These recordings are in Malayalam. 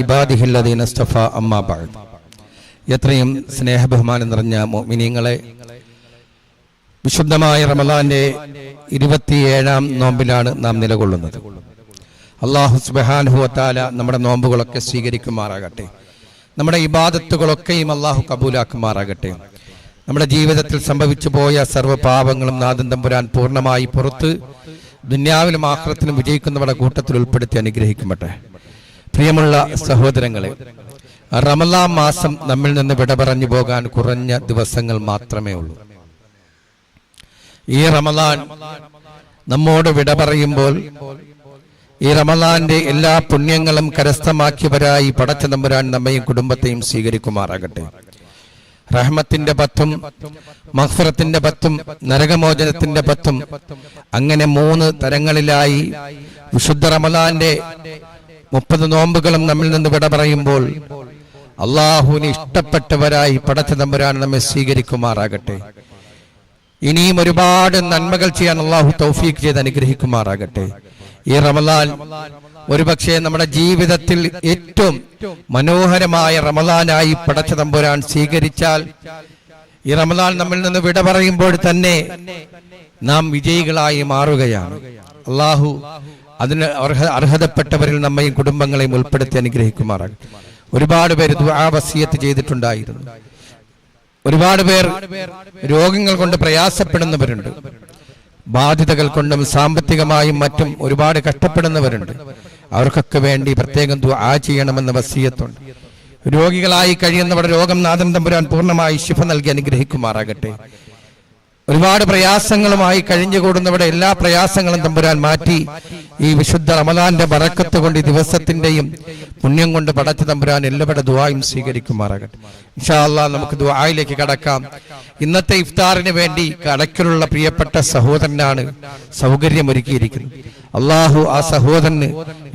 ഇബാദിഹില്ലദീന ഇസ്തഫ അമ്മാ ബഅദ്. എത്രയും സ്നേഹബഹുമാനം നിറഞ്ഞ മോമിനിയങ്ങളെ വിശുദ്ധമായ റമദാന്റെ ഇരുപത്തിയേഴാം നോമ്പിലാണ് നാം നിലകൊള്ളുന്നത്. അള്ളാഹു സുബാനുഹുവത്താല നമ്മുടെ നോമ്പുകളൊക്കെ സ്വീകരിക്കുമാറാകട്ടെ. നമ്മുടെ ഇബാദത്തുകളൊക്കെയും അള്ളാഹു കബൂലാക്കുമാറാകട്ടെ. നമ്മുടെ ജീവിതത്തിൽ സംഭവിച്ചു പോയ സർവ പാപങ്ങളും നാദം തമ്പുരാൻ പൂർണമായി പുറത്ത് ദുന്യാവിലും ആഹ്ലത്തിലും വിജയിക്കുന്നവരുടെ കൂട്ടത്തിൽ ഉൾപ്പെടുത്തി അനുഗ്രഹിക്കുമട്ടെ പ്രിയമുള്ള സഹോദരങ്ങളെ റമലാം മാസം നമ്മിൽ നിന്ന് വിട പറഞ്ഞു പോകാൻ കുറഞ്ഞ ദിവസങ്ങൾ മാത്രമേ ഉള്ളൂ. ഈ റമലാൻ നമ്മോട് വിട പറയുമ്പോൾ ഈ റമലാന്റെ എല്ലാ പുണ്യങ്ങളും കരസ്ഥമാക്കിയവരായി പടച്ച നമ്പുരാൻ നമ്മയും കുടുംബത്തെയും സ്വീകരിക്കുമാറാകട്ടെ. റഹ്മത്തിന്റെ പത്തും മഹ്ഫറത്തിന്റെ പത്തും നരകമോചനത്തിന്റെ പത്തും അങ്ങനെ മൂന്ന് തരങ്ങളിലായി വിശുദ്ധ റമലാന്റെ മുപ്പത് നോമ്പുകളും നമ്മിൽ നിന്ന് വിട പറയുമ്പോൾ അള്ളാഹുവിന് ഇഷ്ടപ്പെട്ടവരായി പടച്ച തമ്പുരാൻ നമ്മെ സ്വീകരിക്കുമാറാകട്ടെ. ഇനിയും ഒരുപാട് നന്മകൾ ചെയ്യാൻ അള്ളാഹു തൗഫീഖ് ചെയ്ത് അനുഗ്രഹിക്കുമാറാകട്ടെ. ഈ റമലാൻ ഒരുപക്ഷെ നമ്മുടെ ജീവിതത്തിൽ ഏറ്റവും മനോഹരമായ റമലാനായി പടച്ച തമ്പുരാൻ സ്വീകരിച്ചാൽ ഈ റമലാൻ നമ്മിൽ നിന്ന് വിട പറയുമ്പോൾ തന്നെ നാം വിജയികളായി മാറുകയാണ്. അള്ളാഹു അതിന് അർഹ അർഹതപ്പെട്ടവരിൽ നമ്മയും കുടുംബങ്ങളെയും ഉൾപ്പെടുത്തി അനുഗ്രഹിക്കുമാറാകട്ടെ. ഒരുപാട് പേര് ദുആ വസിയത്ത് ചെയ്തിട്ടുണ്ടായിരുന്നു. ഒരുപാട് പേർ രോഗങ്ങൾ കൊണ്ട് പ്രയാസപ്പെടുന്നവരുണ്ട്. ബാധ്യതകൾ കൊണ്ടും സാമ്പത്തികമായും മറ്റും ഒരുപാട് കഷ്ടപ്പെടുന്നവരുണ്ട്. അവർക്കൊക്കെ വേണ്ടി പ്രത്യേകം ദുആ ചെയ്യണമെന്ന വസീയത്തുണ്ട്. രോഗികളായി കഴിയുന്നവരുടെ രോഗം നാദം തമ്പുരാൻ പൂർണമായി ശിഫ നൽകി അനുഗ്രഹിക്കുമാറാകട്ടെ. ഒരുപാട് പ്രയാസങ്ങളുമായി കഴിഞ്ഞുകൂടുന്നവരുടെ എല്ലാ പ്രയാസങ്ങളും തമ്പുരാൻ മാറ്റി. ഈ വിശുദ്ധ റമദാന്റെ ബറക്കത്ത് കൊണ്ട് ഈ ദിവസത്തിന്റെയും പുണ്യം കൊണ്ട് പടച്ച തമ്പുരാൻ എല്ലാവരുടെ ദുവായും സ്വീകരിക്കുമാറാകട്ടെ. ഇൻഷാ അല്ലാ നമുക്ക് ദുആയിലേക്ക് കടക്കാം. ഇന്നത്തെ ഇഫ്താറിന് വേണ്ടി കടക്കിലുള്ള പ്രിയപ്പെട്ട സഹോദരനാണ് സൗകര്യമൊരുക്കിയിരിക്കുന്നത്. അള്ളാഹു ആ സഹോദരന്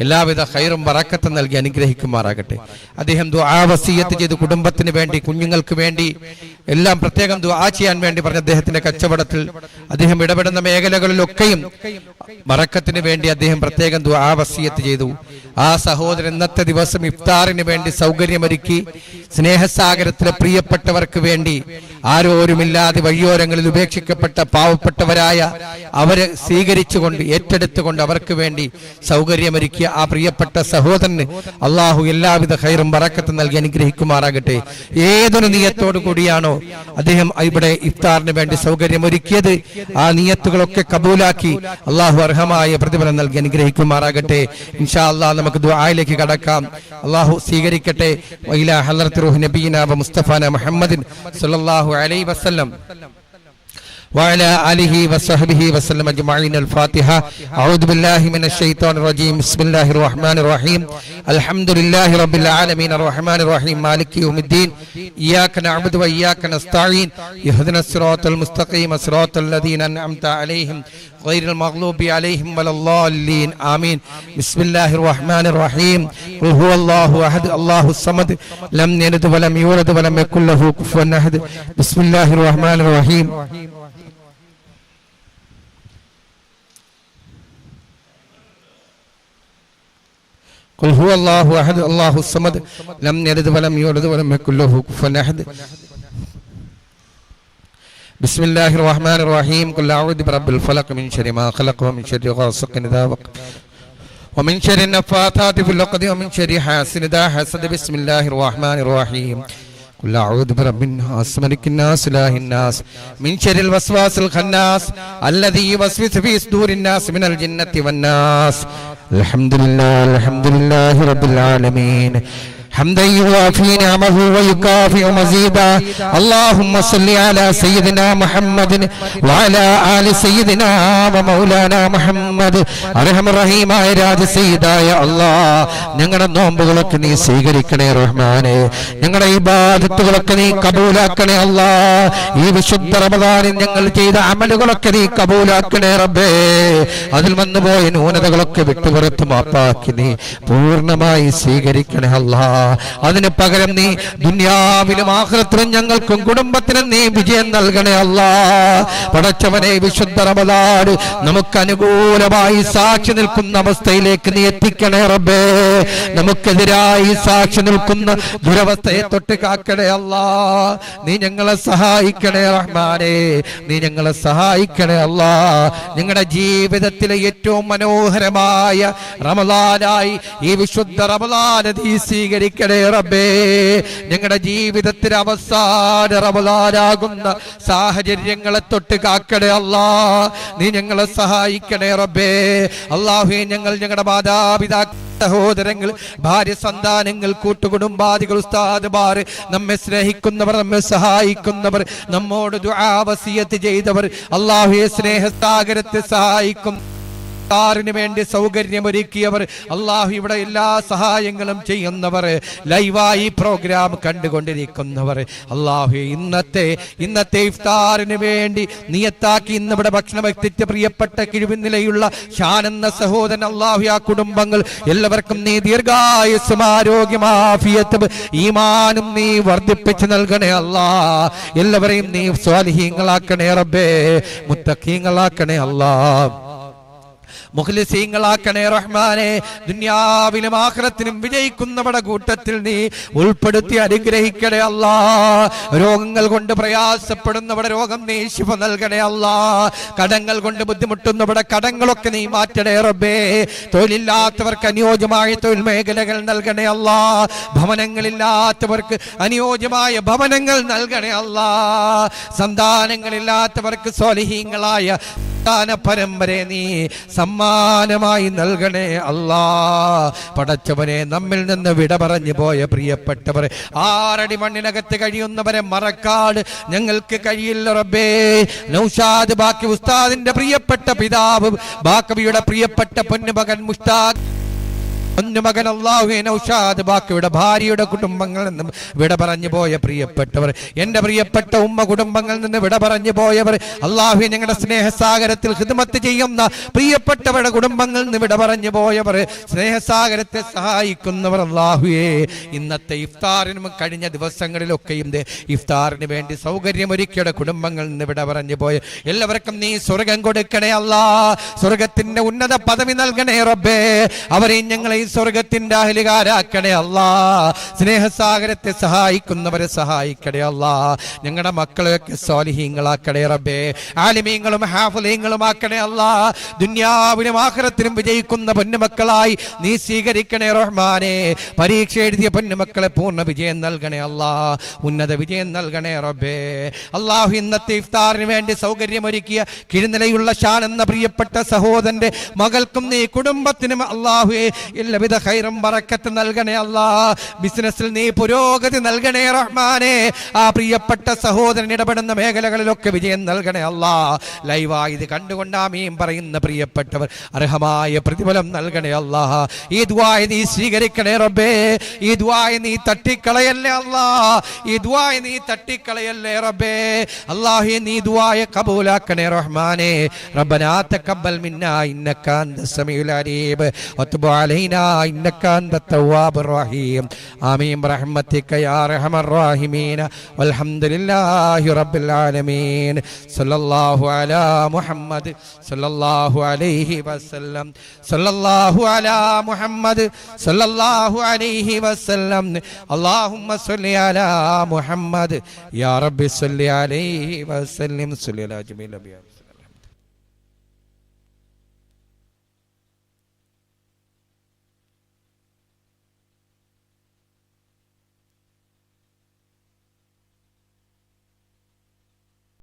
എല്ലാവിധ ഹൈറും വറക്കത്തും നൽകി അനുഗ്രഹിക്കുമാറാകട്ടെ. അദ്ദേഹം ദുആ വസീയത്ത് ചെയ്ത് കുടുംബത്തിന് വേണ്ടി കുഞ്ഞുങ്ങൾക്ക് വേണ്ടി എല്ലാം പ്രത്യേകം ദുആ ചെയ്യാൻ വേണ്ടി പറഞ്ഞ അദ്ദേഹത്തിന്റെ കച്ചവടത്തിൽ അദ്ദേഹം ഇടപെടുന്ന മേഖലകളിലൊക്കെയും വറക്കത്തിന് വേണ്ടി അദ്ദേഹം പ്രത്യേകം ദുആ വസീയത്ത് ചെയ്തു. ആ സഹോദരൻ ഇന്നത്തെ ദിവസം ഇഫ്താറിന് വേണ്ടി സൗകര്യമൊരുക്കി സ്നേഹസാഗരത്തിലെ പ്രിയപ്പെട്ടവർക്ക് വേണ്ടി ആരോരുമില്ലാതെ വഴിയോരങ്ങളിൽ ഉപേക്ഷിക്കപ്പെട്ട പാവപ്പെട്ടവരായ അവരെ സ്വീകരിച്ചുകൊണ്ട് ഏറ്റെടുത്തുകൊണ്ട് അവർക്ക് വേണ്ടി സൗകര്യമൊരുക്കിയ ആ പ്രിയപ്പെട്ട സഹോദരന് അള്ളാഹു എല്ലാവിധ ഹൈറും ബറക്കത്തും നൽകി അനുഗ്രഹിക്കുമാറാകട്ടെ. ഏതൊരു നിയത്തോടു കൂടിയാണോ അദ്ദേഹം ഇവിടെ ഇഫ്താറിന് വേണ്ടി സൗകര്യമൊരുക്കിയത്. ആ നിയത്തുകളൊക്കെ കബൂലാക്കി അള്ളാഹു അർഹമായ പ്രതിഫലം നൽകി അനുഗ്രഹിക്കുമാറാകട്ടെ. ഇൻഷാ അള്ളാഹ് നമുക്ക് ദുആയിലേക്ക് കടക്കാം. അള്ളാഹു സ്വീകരിക്കട്ടെ. വൈല ഹലറത്ത് റൂഹ് നബീന മുസ്തഫാന മുഹമ്മദിൻ സല്ലല്ലാഹു അലൈഹി വസല്ലം. وعلى آله وصحبه وسلم أجمعين الفاتحة أعوذ بالله من الشيطان الرجيم بسم الله الرحمن الرحيم الحمد لله رب العالمين الرحمن الرحيم مالك يوم الدين إياك نعبد وإياك نستعين اهدنا الصراط المستقيم صراط الذين أنعمت عليهم غير المغلوب عليهم ولا الضالين آمين بسم الله الرحمن الرحيم قل هو الله أحد الله الصمد لم يلد ولم يولد ولم يكن له كفوا أحد بسم الله الرحمن الرحيم قل هو الله احد الله الصمد لم يلد ولم يولد ولم يكن له كفوا احد بسم الله الرحمن الرحيم قل اعوذ برب الفلق من شر ما خلق ومن شر غاسق اذا وقب ومن شر النفاثات في العقد ومن شر حاسد اذا حسد بسم الله الرحمن الرحيم قل اعوذ برب الناس ملك الناس اله الناس من شر الوسواس الخناس الذي يوسوس في صدور الناس من الجنه والناس الحمد لله الحمد لله رب العالمين حمدا يوافي نعمه ويكافئ مزيدا اللهم صل على سيدنا محمد وعلى آل سيدنا ومولانا محمد അർഹം റഹീമായ രാജസീതായ അല്ലാ ഞങ്ങളുടെ നോമ്പുകളൊക്കെ നീ സ്വീകരിക്കണേ റഹ്മാനെ ഞങ്ങളുടെ ഇബാദത്തുകളൊക്കെ നീ കബൂലാക്കണേ അല്ലാ ഈ വിശുദ്ധ റമദാനിൽ ഞങ്ങൾ ചെയ്ത അമലുകളൊക്കെ നീ കബൂലാക്കണേ റബ്ബേ അതിൽ വന്നുപോയ ന്യൂനതകളൊക്കെ വിട്ടുപുറത്ത് മാപ്പാക്കി നീ പൂർണ്ണമായി സ്വീകരിക്കണേ അല്ലാ അതിന് പകരം നീ ദുനിയാവിലും ആഹ്ലത്തിലും ഞങ്ങൾക്കും കുടുംബത്തിനും നീ വിജയം നൽകണേ അല്ല. പടച്ചവനെ വിശുദ്ധ റമദാട് നമുക്ക് അനുകൂലമായി സാക്ഷി നിൽക്കുന്ന അവസ്ഥയിലേക്ക് നീ എത്തിക്കണേ റബ്ബേ. നമുക്കെതിരായി സാക്ഷി നിൽക്കുന്ന ദുരവസ്ഥയെ തൊട്ട് കാക്കണേ അല്ല. നീ ഞങ്ങളെ സഹായിക്കണേ റഹ്മാനെ. നീ ഞങ്ങളെ സഹായിക്കണേ അല്ല. നിങ്ങളുടെ ജീവിതത്തിലെ ഏറ്റവും മനോഹരമായ റമദാനായി ഈ വിശുദ്ധ റമദാന നീ സ്വീകരിക്കണേ റബ്ബേ. ഞങ്ങളുടെ ജീവിതത്തിന് അവസാന റമദാനാകുന്ന സാഹചര്യങ്ങളെ തൊട്ട് കാക്കണേ അല്ലാ. നീ ഞങ്ങളെ സഹായിക്കണേ റബ്ബേ. അള്ളാഹു ഞങ്ങൾ ഞങ്ങളുടെ മാതാപിതാക്കൾ സഹോദരങ്ങൾ ഭാര്യ സന്താനങ്ങൾ കൂട്ടുകുടുംബാദികൾ ഉസ്താദ്മാർ നമ്മെ സ്നേഹിക്കുന്നവർ നമ്മെ സഹായിക്കുന്നവർ നമ്മോട് ദുആവസിയത്ത് ചെയ്തവർ. അള്ളാഹുയെ സ്നേഹസാഗരത്തെ സഹായിക്കും. ാറിന് വേണ്ടി സൗകര്യമൊരുക്കിയവർ അള്ളാഹു ഇവിടെ എല്ലാ സഹായങ്ങളും ചെയ്യുന്നവർ ലൈവായി പ്രോഗ്രാം കണ്ടുകൊണ്ടിരിക്കുന്നവർ. അള്ളാഹു ഇന്നത്തെ ഇന്നത്തെ ഇഫ്താറിന് വേണ്ടി നിയത്താക്കി ഇന്ന് ഇവിടെ ഭക്ഷണം എത്തിച്ച പ്രിയപ്പെട്ട കിഴിവിനിലയുള്ള ഷാനെന്ന സഹോദരൻ അള്ളാഹു ആ കുടുംബങ്ങൾ എല്ലാവർക്കും നീ ദീർഘായുസും ആരോഗ്യമാഫിയത്തും ഈമാനും നീ വർദ്ധിപ്പിച്ചു നൽകണേ അല്ലാ എല്ലാവരെയും നീ സ്വാലിഹീങ്ങളാക്കണേ റബ്ബേ മുത്തഖീങ്ങളാക്കണേ അല്ലാ മുഖ്ലിസീങ്ങളാക്കണേ റഹ്മാനെ ദുനിയാവിലും ആഹ്ലത്തിനും വിജയിക്കുന്നവരുടെ കൂട്ടത്തിൽ നീ ഉൾപ്പെടുത്തി അനുഗ്രഹിക്കണേ അല്ല. രോഗങ്ങൾ കൊണ്ട് പ്രയാസപ്പെടുന്നവരുടെ രോഗം നീ ശിവ നൽകണേ അല്ല. കടങ്ങൾ കൊണ്ട് ബുദ്ധിമുട്ടുന്നവരുടെ കടങ്ങളൊക്കെ നീ മാറ്റണേ റബ്ബേ. തൊഴിലില്ലാത്തവർക്ക് അനുയോജ്യമായ തൊഴിൽ മേഖലകൾ നൽകണേ അല്ല. ഭവനങ്ങളില്ലാത്തവർക്ക് അനുയോജ്യമായ ഭവനങ്ങൾ നൽകണേ അല്ല. സന്താനങ്ങളില്ലാത്തവർക്ക് സ്വലിഹീങ്ങളായ സന്താന പരമ്പരയെ നീ സമ്മാനമായി നൽകണേ അല്ലാ. പടച്ചവനെ നമ്മിൽ നിന്ന് വിട പറഞ്ഞു പോയ പ്രിയപ്പെട്ടവർ ആറടി മണ്ണിനകത്ത് കഴിയുന്നവരെ മറക്കാട് ഞങ്ങൾക്ക് കഴിയില്ല റബ്ബേ. നൗഷാദ് ബാക്കി ഉസ്താദിന്റെ പ്രിയപ്പെട്ട പിതാവ് ബാക്കവിയുടെ പ്രിയപ്പെട്ട പൊന്നുമകൻ മുസ്താദ് പൊന്നുമകൻ അള്ളാഹുവെ നൗഷാദ് ബാക്കിയുടെ ഭാര്യയുടെ കുടുംബങ്ങളിൽ നിന്നും വിട പറഞ്ഞു പോയ പ്രിയപ്പെട്ടവർ എന്റെ പ്രിയപ്പെട്ട ഉമ്മ കുടുംബങ്ങളിൽ നിന്ന് വിട പറഞ്ഞു പോയവർ അള്ളാഹു ഞങ്ങളുടെ സ്നേഹസാഗരത്തിൽ ഹിദ്മത്ത് ചെയ്യുന്ന പ്രിയപ്പെട്ടവരുടെ കുടുംബങ്ങളിൽ നിന്ന് വിട പറഞ്ഞു പോയവർ സ്നേഹസാഗരത്തെ സഹായിക്കുന്നവർ അള്ളാഹുയേ ഇന്നത്തെ ഇഫ്താറിനും കഴിഞ്ഞ ദിവസങ്ങളിലൊക്കെയും ഇഫ്താറിന് വേണ്ടി സൗകര്യമൊരുക്കിയുടെ കുടുംബങ്ങളിൽ നിന്ന് വിട പറഞ്ഞു പോയ എല്ലാവർക്കും നീ സ്വർഗം കൊടുക്കണേ അല്ലാ. സ്വർഗത്തിന്റെ ഉന്നത പദവി നൽകണേ റബ്ബേ. അവരെയും ഞങ്ങളെ സ്വർഗത്തിന്റെ അഹലുകാരാക്കണേ അല്ലാ. സ്നേഹസാഗരത്തെ സഹായിക്കുന്നവരെ സഹായിക്കണേ അല്ലാ. ഞങ്ങളുടെ മക്കളെയൊക്കെ സ്വാലിഹീങ്ങളാക്കണേ റബ്ബേ. ആലിമീങ്ങളും ഹാഫലീങ്ങളും ആക്കണേ അല്ലാ. ദുന്യാവിനും ആഹ്റത്തിനും വിജയിക്കുന്ന പൊന്നുമക്കളായി നീ സ്വീകരിക്കണേ റഹ്മാനെ. പരീക്ഷ എഴുതിയ പൊന്നുമക്കളെ പൂർണ വിജയം നൽകണേ അല്ലാ. ഉന്നത വിജയം നൽകണേ റബ്ബേ. അള്ളാഹു ഇന്നത്തെ ഇഫ്താറിന് വേണ്ടി സൗകര്യമൊരുക്കിയ കിഴുനിലയുള്ള ഷാൻ എന്ന പ്രിയപ്പെട്ട സഹോദരന്റെ മകൾക്കും നീ കുടുംബത്തിനും അള്ളാഹുവെ എല്ലാവിധ ഹൈറം ബറക്കത്ത് നൽകണേ അല്ലാ. ബിസിനസ്സിൽ നീ പുരോഗതി നൽകണേ റഹ്മാനെ. ആ പ്രിയപ്പെട്ട സഹോദരൻ ഇടപെടുന്ന മേഖലകളിലൊക്കെ വിജയം നൽകണേ അല്ലാ. ലൈവായി ഇത് കണ്ടുകൊണ്ട് ആമീൻ പറയുന്ന പ്രിയപ്പെട്ടവർ അർഹമായ പ്രതിഫലം നൽകണേ അല്ലാ. ഈ ദ്വായ നീ സ്വീകരിക്കണേ റബ്ബേ. ഈ ദ്വായ നീ തട്ടിക്കളയല്ലേ അല്ലാ. ഈ ദ്വായ നീ തട്ടിക്കളയല്ലേ റബ്ബേ. അള്ളാഹി നീ ദ്വായ കബൂലാക്കണേ റഹ്മാനെ. റബ്ബനാ തക്കബ്ബൽ മിന്നാ ഇന്നക അന്ത സമീഉൽ അലീം. വതുബ് അലൈനാ انك انت التواب الرحيم امين برحمتك يا ارحم الراحمين والحمد لله رب العالمين صلى الله على محمد صلى الله عليه وسلم صلى الله على محمد صلى الله عليه وسلم اللهم صل على محمد يا رب صل عليه وسلم صل على جميع الانبياء